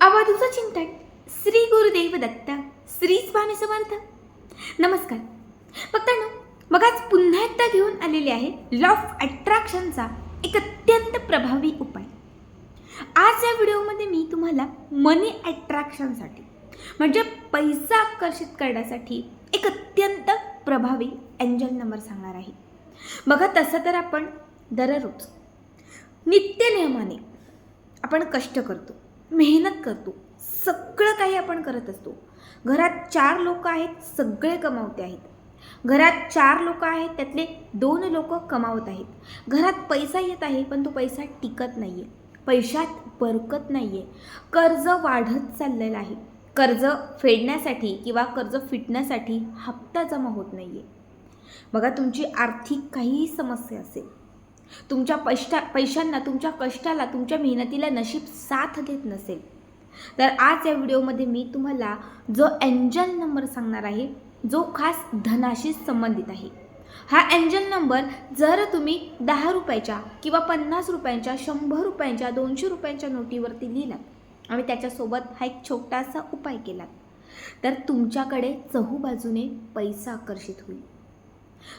आवाजाचं चिंतन श्री गुरुदेव दत्त श्री स्वामी समर्थ. नमस्कार. बघताना मग आज पुन्हा एकदा घेऊन आलेले आहे लॉ ऑफ अट्रॅक्शनचा एक अत्यंत प्रभावी उपाय. आज या व्हिडिओमध्ये मी तुम्हाला मनी अट्रॅक्शनसाठी म्हणजे पैसा आकर्षित करण्यासाठी एक अत्यंत प्रभावी एंजल नंबर सांगणार आहे. बघा तसं तर आपण दररोज नित्यनियमाने आपण कष्ट करतो. मेहनत करतो. सगळं काही आपण करत असतो. घरात चार लोक आहेत सगळे कमावते आहेत. घरात चार लोक आहेत त्यातले दोन लोक कमावत आहेत. घरात पैसा येत आहे पण तो पैसा टिकत नाही आहे पैशात बरकत नाही आहे कर्ज वाढत चाललेलं आहे. कर्ज फेडण्यासाठी किंवा कर्ज फिटण्यासाठी हप्ता जमा होत नाही आहे बघा तुमची आर्थिक काहीही समस्या असेल तुमच्या पैष्टा पैशांना तुमच्या कष्टाला तुमच्या मेहनतीला नशीब साथ देत नसेल. तर आज या व्हिडिओमध्ये मी तुम्हाला जो एंजल नंबर सांगणार आहे जो खास धनाशी संबंधित आहे. हा एंजल नंबर जर तुम्ही दहा रुपयाच्या किंवा पन्नास रुपयांच्या शंभर रुपयांच्या दोनशे रुपयांच्या नोटीवरती लिहिलात आणि त्याच्यासोबत हा एक छोटासा उपाय केलात तर तुमच्याकडे चहूबाजूने पैसा आकर्षित होईल.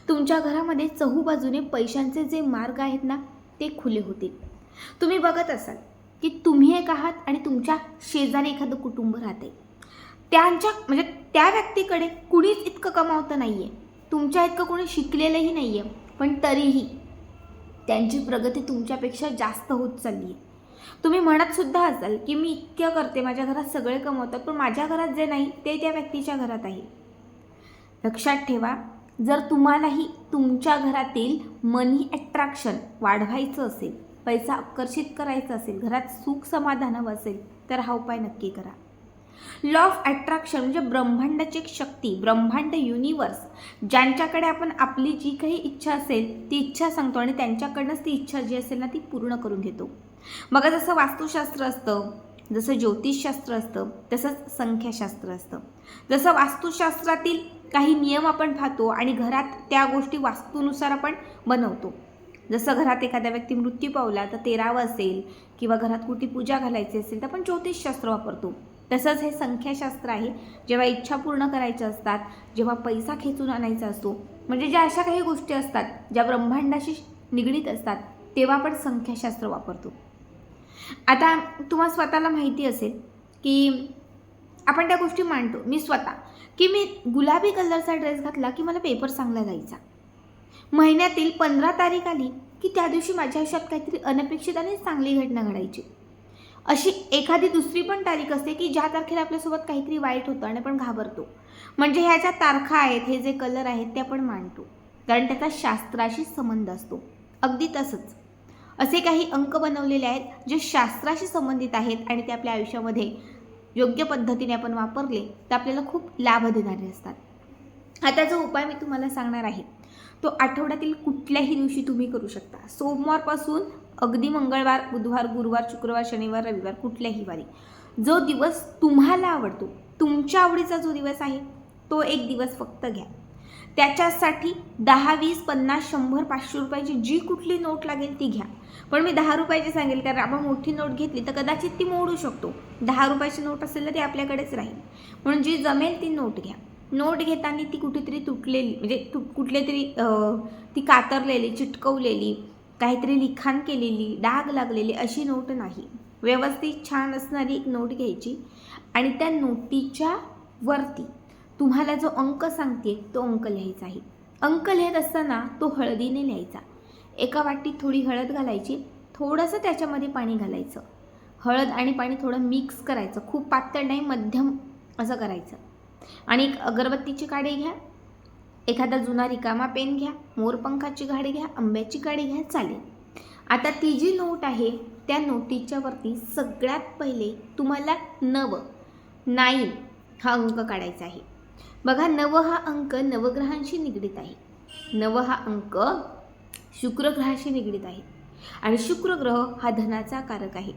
तुमच्या घरामध्ये चहूबाजूने पैशांचे जे मार्ग आहेत ना ते खुले होतील. तुम्ही बघत असाल की तुम्ही एक आहात आणि तुमच्या शेजारी एखादं कुटुंब राहते त्यांच्या म्हणजे त्या व्यक्तीकडे कुणीच इतकं कमावतं नाही आहे तुमच्या इतकं कोणी शिकलेलंही नाही आहे पण तरीही त्यांची प्रगती तुमच्यापेक्षा जास्त होत चालली आहे तुम्ही म्हणत सुद्धा असाल की मी इतकं करते माझ्या घरात सगळे कमवतात पण माझ्या घरात जे नाही ते त्या व्यक्तीच्या घरात आहे. लक्षात ठेवा जर तुम्हालाही तुमच्या घरातील मनी ॲट्रॅक्शन वाढवायचं असेल पैसा आकर्षित करायचा असेल घरात सुख समाधान हवं असेल तर हा उपाय नक्की करा. लॉ ऑफ अट्रॅक्शन म्हणजे ब्रह्मांडाची एक शक्ती ब्रह्मांड युनिवर्स ज्यांच्याकडे आपण आपली जी काही इच्छा असेल ती इच्छा सांगतो आणि त्यांच्याकडनंच ती इच्छा जी असेल ना ती पूर्ण करून घेतो. मग जसं वास्तुशास्त्र असतं जसं ज्योतिषशास्त्र असतं तसंच संख्याशास्त्र असतं. जसं वास्तुशास्त्रातील काही नियम आपण पाहतो आणि घरात त्या गोष्टी वास्तूनुसार आपण बनवतो. जसं घरात एखाद्या व्यक्ती मृत्यू पावला तर तेरावं असेल किंवा घरात कुठे पूजा घालायची असेल तर आपण ज्योतिषशास्त्र वापरतो. तसंच हे संख्याशास्त्र आहे. जेव्हा इच्छा पूर्ण करायच्या असतात जेव्हा पैसा खेचून आणायचा असतो म्हणजे ज्या अशा काही गोष्टी असतात ज्या ब्रह्मांडाशी निगडीत असतात तेव्हा आपण संख्याशास्त्र वापरतो. आता तुम्हाला स्वतःला माहिती असेल की आपण त्या गोष्टी मांडतो. मी स्वतः. की मी गुलाबी कलरचा ड्रेस घातला की मला पेपर चांगला जायचा महिन्यातील पंधरा तारीख आली की त्या दिवशी माझ्या आयुष्यात काहीतरी अनपेक्षित आणि चांगली घटना घडायची. अशी एखादी दुसरी पण तारीख असते की ज्या तारखेला आपल्यासोबत काहीतरी वाईट होतं आणि आपण घाबरतो. म्हणजे ह्या ज्या तारखा आहेत हे जे कलर आहेत ते आपण मांडतो. कारण त्याचा शास्त्राशी संबंध असतो. अगदी तसंच. असे काही अंक बनवलेले आहेत जे शास्त्राशी संबंधित आहेत आणि ते आपल्या आयुष्यामध्ये योग्य पद्धतीने आपण वापरले तर आपल्याला खूप लाभ देणारे असतात. आता जो उपाय मी तुम्हाला सांगणार आहे तो आठवड्यातील कुठल्याही दिवशी तुम्ही करू शकता. सोमवारपासून अगदी मंगळवार बुधवार गुरुवार शुक्रवार शनिवार रविवार कुठल्याही वारी. जो दिवस तुम्हाला आवडतो तुमच्या आवडीचा जो दिवस आहे तो एक दिवस फक्त घ्या. त्याच्यासाठी दहा वीस पन्नास शंभर पाचशे रुपयाची जी कुठली नोट लागेल ती घ्या. पण मी दहा रुपयाची सांगेल कारण आपण मोठी नोट घेतली तर कदाचित ती मोडू शकतो. दहा रुपयाची नोट असेल तर ती आपल्याकडेच राहील. म्हणून जी जमेल ती नोट घ्या. नोट घेताना ती कुठेतरी तुटलेली म्हणजे तु कुठले तरी ती कातरलेली चिटकवलेली काहीतरी लिखाण केलेली डाग लागलेली अशी नोट नाही. व्यवस्थित छान असणारी एक नोट घ्यायची आणि त्या नोटीच्या वरती तुम्हाला जो अंक सांगते तो अंक लिहायचा आहे. अंक लिहित असताना तो हळदीने लिहायचा. एका वाटीत थोडी हळद घालायची थोडंसं त्याच्यामध्ये पाणी घालायचं. हळद आणि पाणी थोडं मिक्स करायचं. खूप पातळ नाही मध्यम असं करायचं. आणि एक अगरबत्तीची काडी घ्या. एखादा जुना रिकामा पेन घ्या. मोरपंखाची काडी घ्या. आंब्याची काडी घ्या. चालेल. आता ती जी नोट आहे त्या नोटीच्या वरती सगळ्यात पहिले तुम्हाला नव नाईन हा अंक काढायचा आहे. बघा नव हा अंक नवग्रहांशी निगडीत आहे. नव हा अंक शुक्रग्रहाशी निगडीत आहे. आणि शुक्रग्रह हा धनाचा कारक आहे.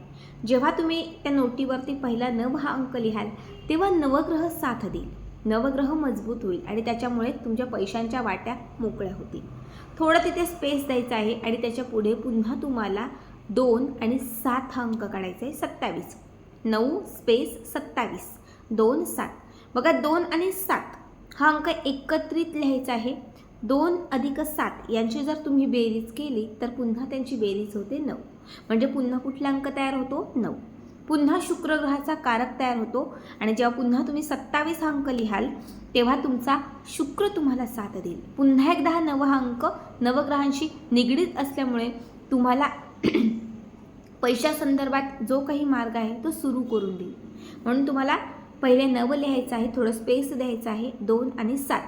जेव्हा तुम्ही त्या नोटीवरती पहिला नव हा अंक लिहाल तेव्हा नवग्रह साथ देईल. नवग्रह मजबूत होईल आणि त्याच्यामुळे तुमच्या पैशांच्या वाट्या मोकळ्या होतील. थोडं तिथे स्पेस द्यायचा आहे आणि त्याच्या पुढे पुन्हा तुम्हाला दोन आणि सात हा अंक काढायचा आहे सत्तावीस. नऊ स्पेस सत्तावीस. दोन सात. बघा दोन आणि सात हा अंक एकत्रित लिहायचा आहे. दोन अधिक सात यांची जर तुम्ही बेरीज केली तर पुन्हा त्यांची बेरीज होते नऊ. म्हणजे पुन्हा कुठला अंक तयार होतो? नऊ. पुन्हा शुक्रग्रहाचा कारक तयार होतो आणि जेव्हा पुन्हा तुम्ही सत्तावीस हा अंक लिहाल तेव्हा तुमचा शुक्र तुम्हाला साथ देईल. पुन्हा एकदा हा नवा हा अंक नवग्रहांशी निगडीत असल्यामुळे तुम्हाला पैशासंदर्भात जो काही मार्ग आहे तो सुरू करून देईल. म्हणून तुम्हाला पहिले नवं लिहायचं आहे थोडं स्पेस द्यायचं आहे दोन आणि सात.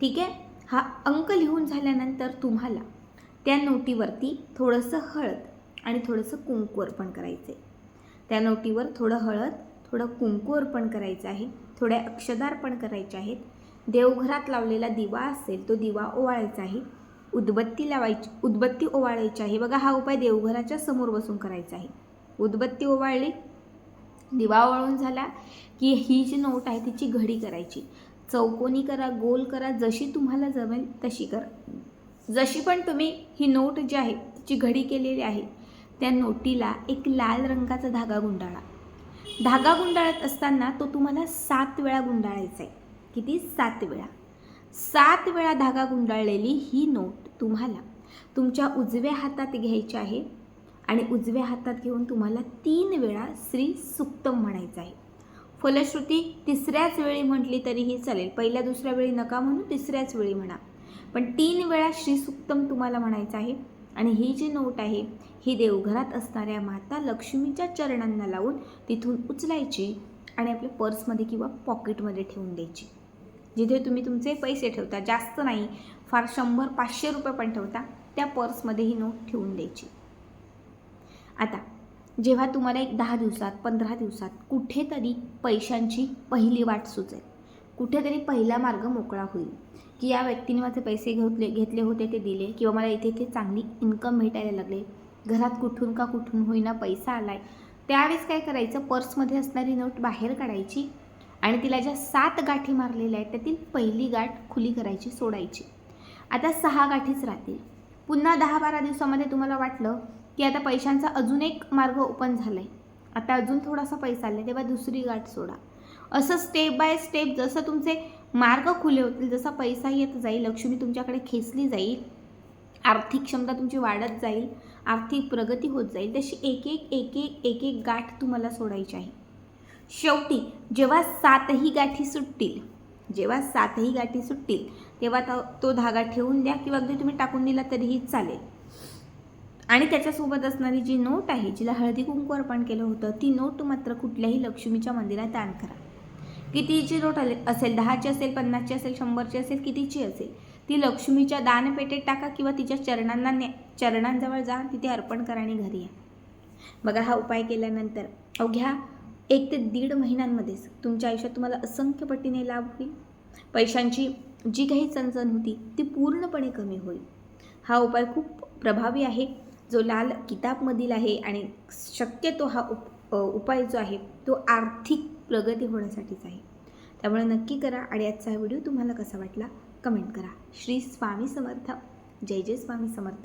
ठीक आहे? हा अंक लिहून झाल्यानंतर तुम्हाला त्या नोटीवरती थोडंसं हळद आणि थोडंसं कुंकू अर्पण करायचं आहे त्या नोटीवर थोडं हळद थोडं कुंकू अर्पण करायचं आहे थोड्या अक्षदार पण करायचे आहेत. देवघरात लावलेला दिवा असेल तो दिवा ओवाळायचा आहे. उदबत्ती लावायची उदबत्ती ओवाळायची आहे. बघा हा उपाय देवघराच्या समोर बसून करायचा आहे. उदबत्ती ओवाळली दिवा वळून झाला की ही जी नोट आहे तिची घडी करायची. चौकोनी करा गोल करा जशी तुम्हाला जमेल तशी करा. जशी पण तुम्ही ही नोट जी आहे तिची घडी केलेली आहे त्या नोटीला एक लाल रंगाचा धागा गुंडाळा. धागा गुंडाळत असताना तो तुम्हाला सात वेळा गुंडाळायचा आहे. किती? सात वेळा. सात वेळा धागा गुंडाळलेली ही नोट तुम्हाला तुमच्या उजव्या हातात घ्यायची आहे. आणि उजव्या हातात घेऊन तुम्हाला तीन वेळा श्री सुक्तम म्हणायचं आहे. फलश्रुती तिसऱ्याच वेळी म्हटली तरीही चालेल. पहिल्या दुसऱ्या वेळी नका म्हणू तिसऱ्याच वेळी म्हणा. पण तीन वेळा श्री सुक्तम तुम्हाला म्हणायचं आहे. आणि ही जी नोट आहे ही देवघरात असणाऱ्या माता लक्ष्मीच्या चरणांना लावून तिथून उचलायची आणि आपल्या पर्समध्ये किंवा पॉकेटमध्ये ठेवून द्यायची. जिथे तुम्ही तुमचे पैसे ठेवता जास्त नाही फार शंभर पाचशे रुपये पण ठेवता त्या पर्समध्ये ही नोट ठेवून द्यायची. आता जेव्हा तुम्हाला एक दहा दिवसात पंधरा दिवसात कुठेतरी पैशांची पहिली वाट सुचेल. कुठेतरी पहिला मार्ग मोकळा होईल. की या व्यक्तीने माझे पैसे घेतले घेतले होते ते दिले किंवा मला इथे इथे चांगली इन्कम भेटायला लागले. घरात कुठून का कुठून होईना पैसा आला आहे त्यावेळेस काय करायचं? पर्समध्ये असणारी नोट बाहेर काढायची आणि तिला ज्या सात गाठी मारलेल्या आहेत त्यातील पहिली गाठ खुली करायची सोडायची. आता सहा गाठीच राहतील. पुन्हा दहा बारा दिवसामध्ये तुम्हाला वाटलं की आता पैशांचा अजून एक मार्ग ओपन झाला आहे आता अजून थोडासा पैसा आला तेव्हा दुसरी गाठ सोडा. असं स्टेप बाय स्टेप जसं तुमचे मार्ग खुले होतील जसा पैसा येत जाईल लक्ष्मी तुमच्याकडे खेचली जाईल आर्थिक क्षमता तुमची वाढत जाईल आर्थिक प्रगती होत जाईल तशी एक एक एक एक एक एक गाठ तुम्हाला सोडायची आहे. शेवटी जेव्हा सातही गाठी सुटतील जेव्हा सातही गाठी सुटतील तेव्हा तो तो धागा ठेवून द्या किंवा अगदी तुम्ही टाकून दिला तरीही चालेल. आणि त्याच्यासोबत असणारी जी नोट आहे जिला हळदी कुंकू अर्पण केलं होतं ती नोट मात्र कुठल्याही लक्ष्मीच्या मंदिरात दान करा. कितीची नोट आले असेल? दहाची असेल? पन्नासची असेल? शंभरची असेल? कितीची असेल? ती लक्ष्मीच्या दानपेटेत टाका किंवा तिच्या चरणांना ने चरणांजवळ जा तिथे अर्पण करा आणि घरी या. बघा हा उपाय केल्यानंतर अवघ्या एक ते दीड महिन्यांमध्येच तुमच्या आयुष्यात तुम्हाला असंख्य पटीने लाभ होईल. पैशांची जी काही चणचण होती ती पूर्णपणे कमी होईल. हा उपाय खूप प्रभावी आहे. जो लाल किताबमधील आहे आणि शक्यतो हा उप उपाय जो आहे तो आर्थिक प्रगती होण्यासाठीच आहे. त्यामुळे नक्की करा आणि आजचा हा व्हिडिओ तुम्हाला कसा वाटला कमेंट करा. श्री स्वामी समर्थ. जय जय स्वामी समर्थ.